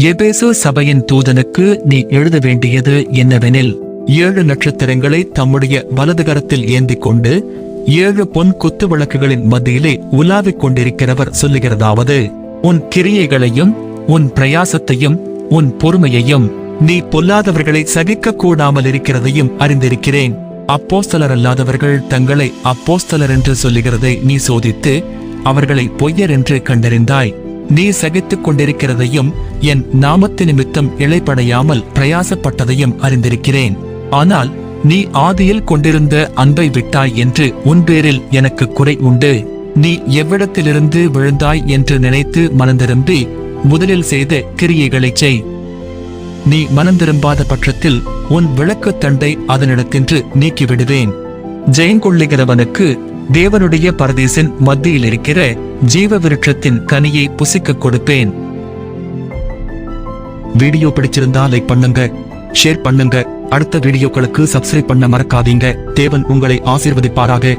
எபேசு சபையின் தூதனுக்கு நீ எழுத வேண்டியது என்னவெனில் ஏழு நட்சத்திரங்களை தம்முடைய வலது கரத்தில் ஏந்திக் கொண்டு ஏழு பொன் குத்து விளக்குகளின் மத்தியிலே உலாவிக் கொண்டிருக்கிறவர் சொல்லுகிறதாவது உன் கிரியைகளையும் உன் பிரயாசத்தையும் உன் பொறுமையையும் நீ பொல்லாதவர்களை சகிக்க கூடாமல் இருக்கிறதையும் அறிந்திருக்கிறேன். அப்போஸ்தலர் அல்லாதவர்கள் தங்களை அப்போஸ்தலர் என்று சொல்லுகிறதை நீ சோதித்து அவர்களை பொய்யர் என்று கண்டறிந்தாய். நீ சகித்துக் கொண்டிருக்கிறதையும் என் நாமத்து நிமித்தம் இழைப்படையாமல் பிரயாசப்பட்டதையும் அறிந்திருக்கிறேன். ஆனால் நீ ஆதியில் கொண்டிருந்த அன்பை விட்டாய் என்று உன் பேரில் எனக்கு குறை உண்டு. நீ எவ்விடத்திலிருந்து விழுந்தாய் என்று நினைத்து மனந்திரும்பி முதலில் செய்த கிரியைகளைச் செய். நீ மனந்திரும்பாத பட்சத்தில் உன் விளக்குத் தண்டை அதனிடத்தின்று நீக்கிவிடுவேன். ஜெயங்கொள்ளுகிறவனுக்கு தேவனுடைய பரதேசின் மத்தியில் இருக்கிற ஜீவ விருட்சத்தின் கனியை புசிக்க கொடுப்பேன். வீடியோ பிடிச்சிருந்தா லைக் பண்ணுங்க ஷேர் பண்ணுங்க. அடுத்த வீடியோக்களுக்கு சப்ஸ்கிரைப் பண்ண மறக்காதீங்க. தேவன் உங்களை ஆசீர்வதிப்பாராக.